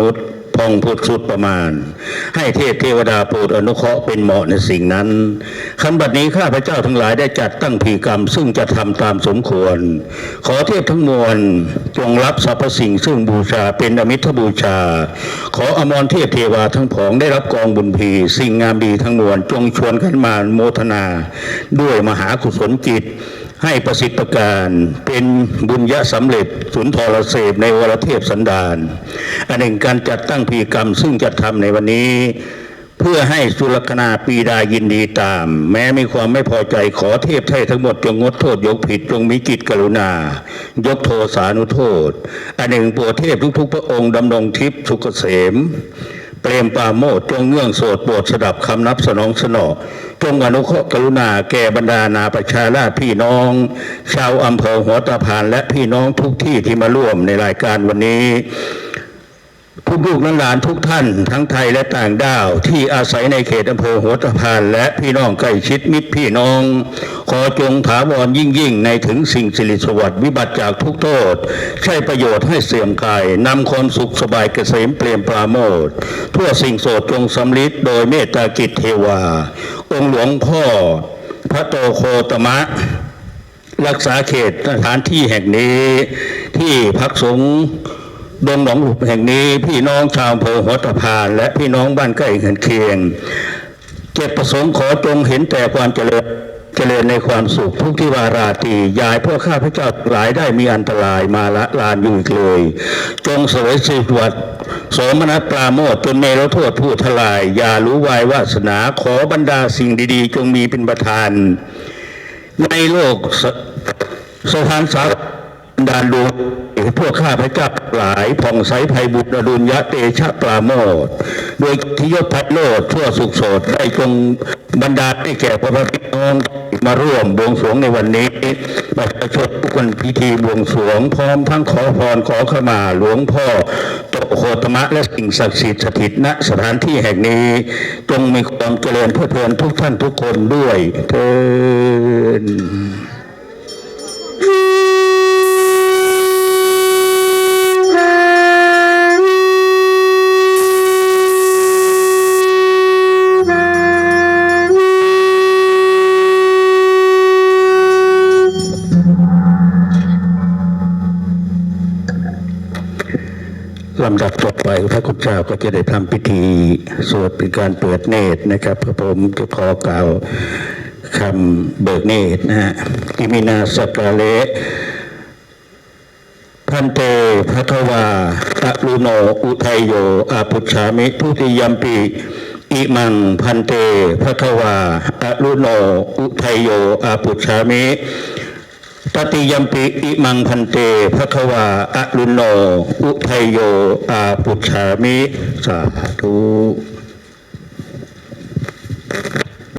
นุษย์พองพุทธสุดประมาณ ให้เทพเทวดาโปรดอนุเคราะห์เป็นเหมาะในสิ่งนั้นขันบัดนี้ข้าพเจ้าทั้งหลายได้จัดตั้งพีกรรม ซึ่งจะทำตามสมควร ขอเทพทั้งมวลจงรับสรรพสิ่งซึ่งบูชาเป็นอมิตรบูชา ขออมรเทพเทวาทั้งผองได้รับกองบุญพีสิ่งงามดีทั้งมวลจงชวนกันมาโมทนา ด้วยมหากุศลจิต ให้ประสิทธิประการเป็นบุญยะสำเร็จสุนทรเสพในวรเทพสันดานอันหนึ่งการจัดตั้งพีกรรมซึ่งจะทำในวันนี้ เพื่อให้สุรคนาปีดายินดีตาม แม้มีความไม่พอใจขอเทพไทยทั้งหมดจงงดโทษยกผิดจงมีจิตกรุณา ยกโทสานุโทษ อันหนึ่งโปรเทพทุกๆ พระองค์ดำรงทิพย์สุกเกษม เปรมปาโมดจงเงื่องโสดโปรดสดับคำนับสนองสนอจงอนุเคราะห์กรุณาแก่บรรดานาประชาราพี่น้อง ชาวอำเภอหัวตะพานและพี่น้องทุกที่ที่มาร่วมในรายการวันนี้ ลูกหลานทุกท่านทั้งไทยและต่างด้าว ที่อาศัยในเขตอำเภอหัวตะพานและพี่น้องใกล้ชิดมิตรพี่น้อง ขอจงถาวรยิ่งยิ่งในถึงสิ่งสิริสวัสดิ์วิบัติจากทุกโทษ ใช้ประโยชน์ให้เสื่อมกายนำความสุขสบายเกษมเปลี่ยนปราโมททั่วสิ่งโสดจงสำลิดโดยเมตตากิจเทวา องค์หลวงพ่อ พระโตโคตมะ รักษาเขตสถานที่แห่งนี้ที่พักสงฆ์ ดงหนองหลุบแห่งนี้พี่น้องชาวอำเภอหัวตะพานและพี่น้องบ้านใกล้เรือนเคียงเจตประสงค์ขอจงเห็นแต่ความเจริญเจริญในความสุขทุกที่วาราตียายพวกข้าพระเจ้าหลายได้มีอันตรายมาละลานอยู่อีกเลย จงเสวยสิวัตโสมนัสปราโมทย์จนเนรโทษผู้ทลาย อย่ารู้วายวาสนาขอบรรดาสิ่งดีๆ จงมีเป็นประธาน ในโลกสสถานสา ดานดวงพวกข้าพระเจ้าหลายผ่องใสภัยบุตรอดุลยะเตชะปราโมทโดยที่ยพัดโลดทั่วสุขโสดได้จงบรรดาลให้แก่พระพี่น้องมาร่วมบวงสรวงในวันนี้ประชาชนทุกคนพิธีบวงสรวง พร้อมทั้งขอพรขอขมาหลวงพ่อโตโคตมะและสิ่งศักดิ์สิทธิ์สถิตณสถานที่แห่งนี้จงมีความเจริญเพื่อเพลินทุกท่านทุกคนด้วยเถิน ลำดับต่อไปพระคุณเจ้าก็จะได้ทำพิธีสวดเป็นการเปิดเนตรนะครับพระผมจะขอกล่าวคำเบิกเนตรนะฮะอิมินาสกกาเลพันเตพระทวาตะลุโนอุทัยโยอาปุชามิทุติยัมปีอิมังพันเตพระทวาตะลุโนอุทัยโยอาปุชามิ ตติยมปิอิมังพันเตพระควาอะลุโน อุทัยโยอาปุชามิ สาธุ